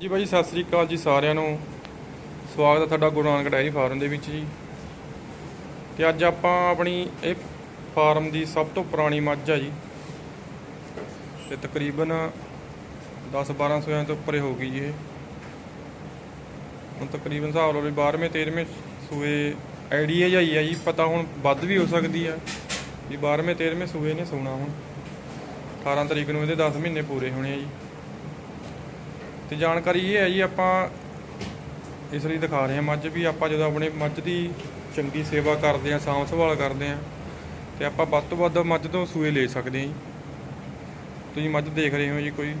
ਜੀ ਬਾਈ ਸਤਿ ਸ੍ਰੀ ਅਕਾਲ ਜੀ ਸਾਰਿਆਂ ਨੂੰ। ਸਵਾਗਤ ਹੈ ਤੁਹਾਡਾ ਗੁਰੂ ਨਾਨਕ ਡਾਇਰੀ ਫਾਰਮ ਦੇ ਵਿੱਚ ਜੀ। ਤੇ ਅੱਜ ਆਪਾਂ ਆਪਣੀ ਇਹ ਫਾਰਮ ਦੀ ਸਭ ਤੋਂ ਪੁਰਾਣੀ ਮੱਝ ਆ ਜੀ। ਤੇ ਤਕਰੀਬਨ 10 12 ਸੂਆਂ ਤੋਂ ਉੱਪਰ ਹੋ ਗਈ ਜੀ ਇਹ। ਹੁਣ ਤਕਰੀਬਨ ਹਿਸਾਬ ਲਓ ਵੀ 12ਵੇਂ 13ਵੇਂ ਸੂਏ ਆਈਡੀਆ ਜਾਈ ਆ ਜੀ। ਪਤਾ ਹੁਣ ਵੱਧ ਵੀ ਹੋ ਸਕਦੀ ਆ ਵੀ 12ਵੇਂ 13ਵੇਂ ਸੂਏ ਨੇ ਸੋਣਾ ਹੁਣ। 18 ਤਰੀਕ ਨੂੰ ਇਹਦੇ 10 ਮਹੀਨੇ ਪੂਰੇ ਹੋਣੇ ਆ ਜੀ। ਤੇ ਜਾਣਕਾਰੀ ਇਹ ਹੈ ਜੀ, ਆਪਾਂ ਇਸ ਲਈ ਦਿਖਾ ਰਹੇ ਹਾਂ ਮੱਝ ਵੀ ਆਪਾਂ ਜਦੋਂ ਆਪਣੇ ਮੱਝ ਦੀ ਚੰਗੀ ਸੇਵਾ ਕਰਦੇ ਹਾਂ, ਸਾਂਭ ਸੰਭਾਲ ਕਰਦੇ ਹਾਂ, ਤੇ ਆਪਾਂ ਵੱਧ ਤੋਂ ਵੱਧ ਮੱਝ ਤੋਂ ਸੂਏ ਲੈ ਸਕਦੇ ਹਾਂ ਜੀ। ਤੁਸੀਂ ਮੱਝ ਦੇਖ ਰਹੇ ਹੋ ਜੀ, ਕੋਈ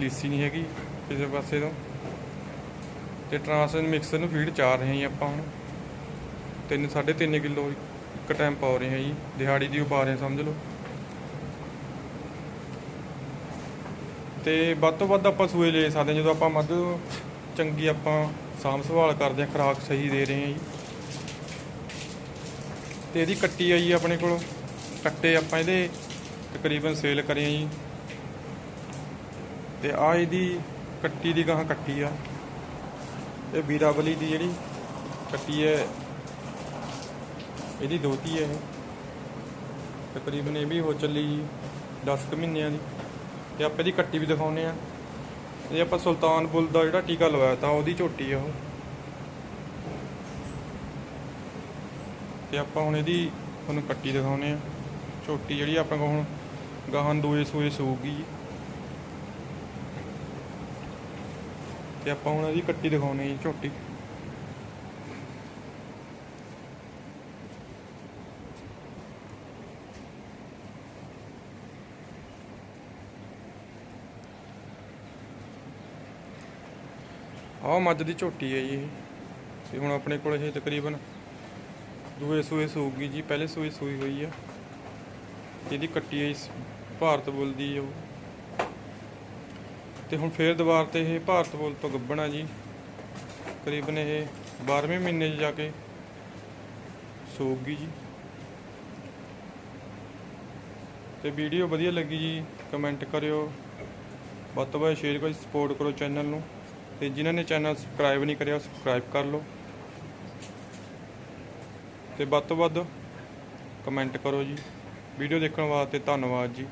ਲੀਸੀ ਨਹੀਂ ਹੈਗੀ ਕਿਸੇ ਪਾਸੇ ਤੋਂ। ਤੇ ਟ੍ਰਾਂਸਨ ਮਿਕਸਰ ਨੂੰ ਫੀਡ ਚਾਰ ਰਹੇ ਹਾਂ ਜੀ ਆਪਾਂ ਹੁਣ। ਤਿੰਨ, ਸਾਢੇ ਤਿੰਨ ਕਿਲੋ ਇੱਕ ਟਾਈਮ ਪਾ ਰਹੇ ਹਾਂ ਜੀ। ਦਿਹਾੜੀ ਦੀ ਉਹ ਪਾ ਰਹੇ ਹਾਂ, ਸਮਝ ਲਓ। ਤੇ ਵੱਧ ਤੋਂ ਵੱਧ ਆਪਾਂ ਸੂਏ ਲੈ ਸਕਦੇ ਹਾਂ। ਜਦੋਂ ਆਪਾਂ ਮੱਧ ਚੰਗੀ ਆਪਾਂ ਸਾਂਭ ਸੰਭਾਲ ਕਰਦੇ ਹਾਂ, ਖੁਰਾਕ ਸਹੀ ਦੇ ਰਹੇ ਹਾਂ ਜੀ। ਤੇ ਇਹਦੀ ਕੱਟੀ ਆਈ ਆਪਣੇ ਕੋਲ। ਕੱਟੇ ਆਪਾਂ ਇਹਦੇ ਤਕਰੀਬਨ ਸੇਲ ਕਰੇ ਜੀ। ਤੇ ਆ ਇਹਦੀ ਕੱਟੀ ਦੀ ਗਾਂ ਕੱਟੀ ਆ। ਇਹ ਵੀਰਾਵਲੀ ਦੀ ਜਿਹੜੀ ਕੱਟੀ ਹੈ, ਇਹਦੀ ਦੋਤੀ ਹੈ ਤਕਰੀਬਨ ਇਹ ਵੀ ਹੋ ਚੱਲੀ ਜੀ 10 ਕੁ ਮਹੀਨਿਆਂ ਦੀ। ਤੇ ਆਪਾਂ ਇਹਦੀ ਕੱਟੀ ਵੀ ਦਿਖਾਉਨੇ ਆ ਇਹ ਆਪਾਂ ਸੁਲਤਾਨਪੁਰ ਦਾ ਜਿਹੜਾ ਟੀਕਾ ਲਵਾਇਆ ਤਾਂ ਉਹਦੀ ਝੋਟੀ ਆ ਉਹ। ਤੇ ਆਪਾਂ ਹੁਣ ਇਹਦੀ ਤੁਹਾਨੂੰ ਕੱਟੀ ਦਿਖਾਉਨੇ ਆ ਝੋਟੀ ਜਿਹੜੀ ਆਪਾਂ ਕੋਲ ਹੁਣ ਗਾਹਾਂ ਦੋਏ ਸੂਏ ਸੂਗੀ। ਤੇ ਆਪਾਂ ਹੁਣ ਇਹਦੀ ਕੱਟੀ ਦਿਖਾਉਨੇ ਆ ਝੋਟੀ। ਆਹ ਮੱਝ ਦੀ ਝੋਟੀ ਹੈ ਜੀ ਇਹ। ਤੇ ਹੁਣ ਆਪਣੇ ਕੋਲ ਇਹ ਤਕਰੀਬਨ ਦੂਏ ਸੂਏ ਸੂਗੀ ਜੀ, ਪਹਿਲੇ ਸੂਏ ਸੂਈ ਹੋਈ ਆ। ਇਹਦੀ ਕੱਟੀ ਹੈ ਇਸ ਭਾਰਤ ਬੁੱਲ ਦੀ ਉਹ। ਤੇ ਹੁਣ ਫੇਰ ਦੁਬਾਰ ਤੇ ਇਹ ਭਾਰਤ ਬੋਲ ਤੋਂ ਗੱਬਣਾ ਜੀ। ਤਕਰੀਬਨ ਇਹ 12ਵੇਂ ਮਹੀਨੇ 'ਚ ਜਾ ਕੇ ਸੂਗੀ ਜੀ। ਤੇ ਵੀਡੀਓ ਵਧੀਆ ਲੱਗੀ ਜੀ, ਕਮੈਂਟ ਕਰਿਓ। ਵੱਧ ਤੋਂ ਵੱਧ ਸ਼ੇਅਰ ਕਰੋ, ਸਪੋਰਟ ਕਰੋ ਚੈਨਲ ਨੂੰ। ਤੇ ਜਿਨ੍ਹਾਂ ਨੇ ਚੈਨਲ ਸਬਸਕ੍ਰਾਈਬ ਨਹੀਂ ਕਰਿਆ, ਸਬਸਕ੍ਰਾਈਬ ਕਰ ਲਓ। ਤੇ ਵੱਧ ਤੋਂ ਵੱਧ ਕਮੈਂਟ ਕਰੋ ਜੀ। ਵੀਡੀਓ ਦੇਖਣ ਵਾਸਤੇ ਧੰਨਵਾਦ ਜੀ।